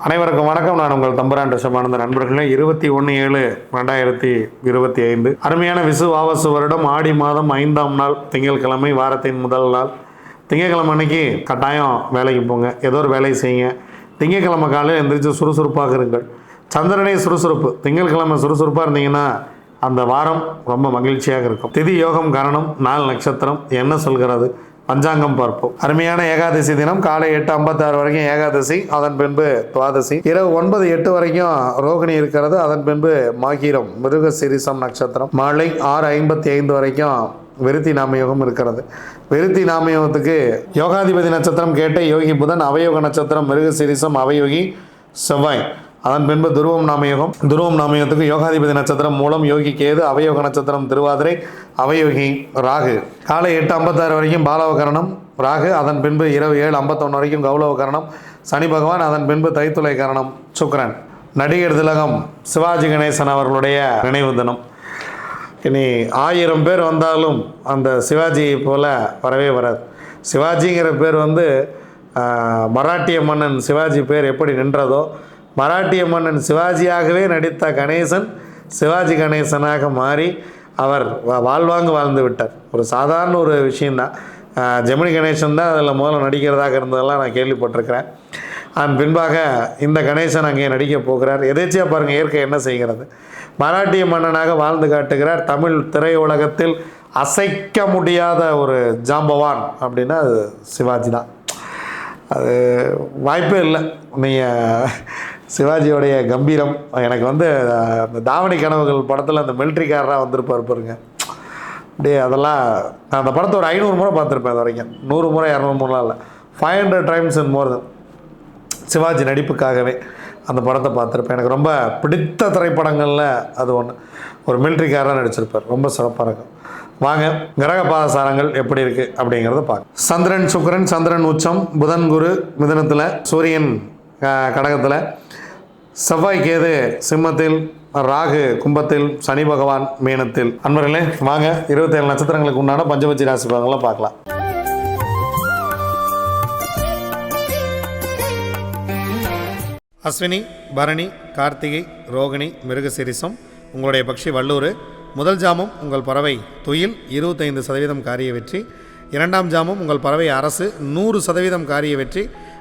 அனைவருக்கும் வணக்கம். நான் உங்கள் தம்பரான் ரிஷபானந்த. நண்பர்களே இருபத்தி ஒன்று ஏழு ரெண்டாயிரத்தி இருபத்தி ஐந்து. அருமையான விசுவாவச வருடம். ஆடி மாதம் ஐந்தாம் நாள் திங்கட்கிழமை வாரத்தின் முதல் நாள். திங்கட்கிழமை அன்னைக்கு கட்டாயம் வேலைக்கு போங்க. ஏதோ ஒரு வேலையை செய்யுங்க. திங்கட்கிழமை காலையில் எந்திரிச்சு சுறுசுறுப்பாக இருங்கள். சந்திரனே சுறுசுறுப்பு. திங்கட்கிழமை சுறுசுறுப்பாக இருந்தீங்கன்னா அந்த வாரம் ரொம்ப மகிழ்ச்சியாக இருக்கும். திதி யோகம் காரணம் நாள் நட்சத்திரம். என்ன சொல்கிறது? பஞ்சாங்கம் பார்ப்போம். அருமையான ஏகாதசி தினம் காலை எட்டு ஐம்பத்தாறு வரைக்கும் ஏகாதசி அதன் பின்பு துவாதசி. இரவு ஒன்பது எட்டு வரைக்கும் ரோகிணி இருக்கிறது அதன் பின்பு மாகீரம் மிருக சிரிசம் நட்சத்திரம். மாலை ஆறு ஐம்பத்தி ஐந்து வரைக்கும் விருத்தி நாமயோகம் இருக்கிறது. விருத்தி நாமயோகத்துக்கு யோகாதிபதி நட்சத்திரம் கேட்ட யோகி புதன் அவயோக நட்சத்திரம் மிருக சிரிசம் அவயோகி செவ்வாய். அதன் பின்பு துருவம் நாமயோகம். துருவம் நாமயோகத்துக்கு யோகாதிபதி நட்சத்திரம் மூலம் யோகி கேது அவயோக நட்சத்திரம் திருவாதிரை அவயோகி ராகு. காலை எட்டு ஐம்பத்தாறு வரைக்கும் பாலவகரணம் ராகு. அதன் பின்பு இரவு ஏழு ஐம்பத்தொன்று வரைக்கும் கௌலவகரணம். சனி பகவான் அதன் பின்பு தைத்துளை கரணம் சுக்கரன். நடிகர் திலகம் சிவாஜி கணேசன் அவர்களுடைய நினைவு தினம். இனி ஆயிரம் பேர் வந்தாலும் அந்த சிவாஜியை போல வரவே வராது. சிவாஜிங்கிற பேர் வந்து மராட்டிய மன்னன் சிவாஜி பேர் எப்படி நின்றதோ மராட்டிய மன்னன் சிவாஜியாகவே நடித்த கணேசன் சிவாஜி கணேசனாக மாறி அவர் வா- வாழ்வாங்கு வாழ்ந்து விட்டார். ஒரு சாதாரண ஒரு விஷயந்தான் ஜெமினி கணேசன் தான் அதில் முதல்ல நடிக்கிறதாக இருந்ததெல்லாம் நான் கேள்விப்பட்டிருக்கிறேன். அதன் பின்பாக இந்த கணேசன் அங்கே நடிக்க போகிறார். எதேச்சியாக பாருங்கள் இயற்கை என்ன செய்கிறது? மராட்டிய மன்னனாக வாழ்ந்து காட்டுகிறார். தமிழ் திரையுலகத்தில் அசைக்க முடியாத ஒரு ஜாம்பவான் அப்படின்னா அது சிவாஜி தான். அது வாய்ப்பே இல்லை. நீங்கள் சிவாஜியோடைய கம்பீரம். எனக்கு வந்து அந்த தாவணி கனவுகள் படத்தில் அந்த மிலிட்ரிக்காரராக வந்திருப்பார் பாருங்க. அப்படியே அதெல்லாம் நான் அந்த படத்தை ஒரு ஐநூறு முறை பார்த்துருப்பேன் அது வரைக்கும். நூறு முறை இரநூறு முறைலாம் இல்லை. Five hundred times and more Sivaji நடிப்புக்காகவே அந்த படத்தை பார்த்துருப்பேன். எனக்கு ரொம்ப பிடித்த திரைப்படங்களில் அது ஒன்று ஒரு மிலிட்ரிக்காரராக நடிச்சிருப்பார். ரொம்ப சிறப்பாக இருக்கும். வாங்க கிரக பாதசாரங்கள் எப்படி இருக்குது அப்படிங்கிறத பார்க்க சந்திரன் சுக்கரன் சந்திரன் உச்சம் புதன் குரு மிதனத்தில் சூரியன் கடகத்தில் செவ்வாய் கேது சிம்மத்தில் ராகு கும்பத்தில் சனி பகவான் மீனத்தில். அன்பர்களே வாங்க இருபத்தேழு நட்சத்திரங்களுக்கு உண்டான பஞ்சபட்சி ராசி பலன்களை பார்க்கலாம். அஸ்வினி பரணி கார்த்திகை ரோகிணி மிருகசிரிசம் உங்களுடைய பக்ஷி வல்லூர் முதல் ஜாமம் உங்கள் பறவை துயில் இருபத்தைந்து சதவீதம் காரிய வெற்றி. இரண்டாம் ஜாமம் உங்கள் பறவை அரசு நூறு சதவீதம் காரிய வெற்றி.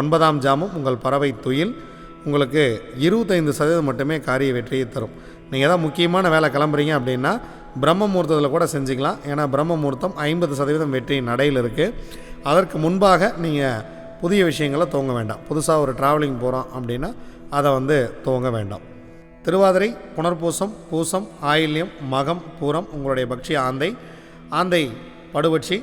ஒன்பதாம் ஜாமம் உங்கள் பறவை துயில் உங்களுக்கு இருபத்தைந்து சதவீதம் மட்டுமே காரிய வெற்றியை தரும். நீங்கள் ஏதாவது முக்கியமான வேலை கிளம்புறீங்க அப்படின்னா பிரம்ம முகூர்த்தத்தில் கூட செஞ்சுக்கலாம். ஏன்னா பிரம்ம முகூர்த்தம் ஐம்பது சதவீதம் வெற்றி நடையில் இருக்குது அதற்கு முன்பாக நீங்கள் புதிய விஷயங்களை துவங்க வேண்டாம். புதுசாக ஒரு ட்ராவலிங் போகிறோம் அப்படின்னா அதை வந்து துவங்க வேண்டாம். திருவாதிரை புனர்பூசம் பூசம் ஆயில்யம் மகம் பூரம் உங்களுடைய பக்ஷி ஆந்தை. ஆந்தை படுபட்சி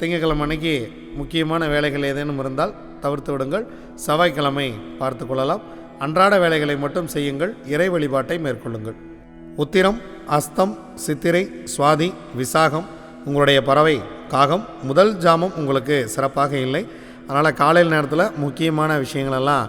திங்கட்கிழமை அன்னைக்கு முக்கியமான வேலைகள் ஏதேனும் இருந்தால் தவிர்த்து விடுங்கள். செவ்வாய்க்கிழமை பார்த்து கொள்ளலாம். அன்றாட வேலைகளை மட்டும் செய்யுங்கள். இறை வழிபாட்டை மேற்கொள்ளுங்கள். உத்திரம் அஸ்தம் சித்திரை சுவாதி விசாகம் உங்களுடைய பறவை காகம் முதல் ஜாமம் உங்களுக்கு சிறப்பாக இல்லை. அதனால் காலையில் நேரத்தில் முக்கியமான விஷயங்களெல்லாம்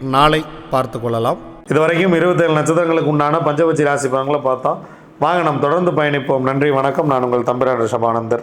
நாளை பார்த்து கொள்ளலாம். இதுவரைக்கும் இருபத்தேழு நட்சத்திரங்களுக்கு உண்டான பஞ்சபட்சி ராசி பலன்களை பார்த்தோம் வாங்க நாம் தொடர்ந்து பயணிப்போம். நன்றி வணக்கம். நான் உங்கள் தம்பிரான் ரிஷபானந்தர்